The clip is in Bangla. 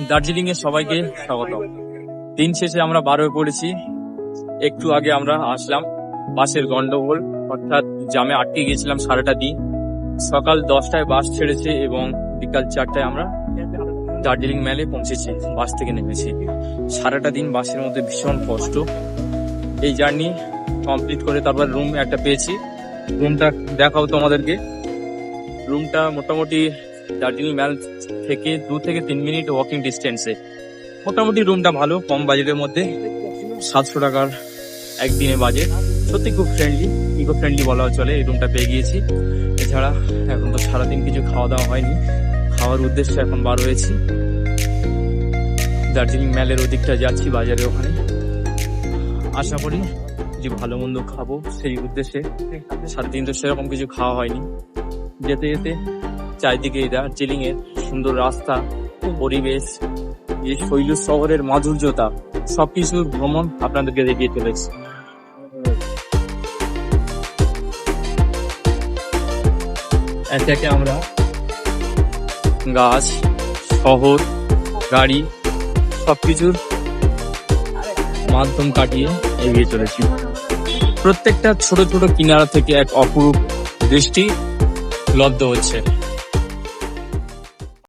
দার্জিলিং এ সবাইকে স্বাগত দিন শেষে আমরা বার হয়ে পড়েছি। একটু আগে আমরা আসলাম বাসের গন্ডগোল, অর্থাৎ জামে আটকে গিয়েছিলাম সারাটা দিন। সকাল দশটায় বাস ছেড়েছে এবং বিকাল চারটায় আমরা দার্জিলিং মেলে পৌঁছেছি, বাস থেকে নেমেছি। সারাটা দিন বাসের মধ্যে ভীষণ কষ্ট। এই জার্নি কমপ্লিট করে তারপর রুম একটা পেয়েছি। রুমটা দেখাও তোমাদেরকে। রুমটা মোটামুটি দার্জিলিং ম্যাল থেকে দু থেকে তিন মিনিট ওয়াকিং ডিস্টেন্সে মোটামুটি রুমটা ভালো, কম বাজেটের মধ্যে। সাতশো টাকার একদিনে বাজেট। সত্যি খুব ফ্রেন্ডলি ইকো ফ্রেন্ডলি বলা চলে, এই রুমটা পেয়ে গিয়েছি। এছাড়া এখন তো সারাদিন কিছু খাওয়া দাওয়া হয়নি। খাওয়ার উদ্দেশ্যে এখন বার হয়েছি। দার্জিলিং ম্যালের ওদিকটা যাচ্ছি বাজারে ওখানে। আশা করি যে ভালো মন্দ খাব সেই উদ্দেশ্যে। সারাদিন তো সেরকম কিছু খাওয়া হয়নি। যেতে যেতে চারিদিকে দার্জিলিং এর সুন্দর রাস্তা, পরিবেশ, এই শৈল শহরের মাধুর্যতা সবকিছুর ভ্রমণ আপনাদেরকে দেখিয়ে চলেছে। একে আমরা গাছ, শহর, গাড়ি, সবকিছুর মাধ্যম কাটিয়ে এগিয়ে চলেছি। প্রত্যেকটা ছোট ছোট কিনারা থেকে এক অপরূপ দৃষ্টি লব্ধ হচ্ছে।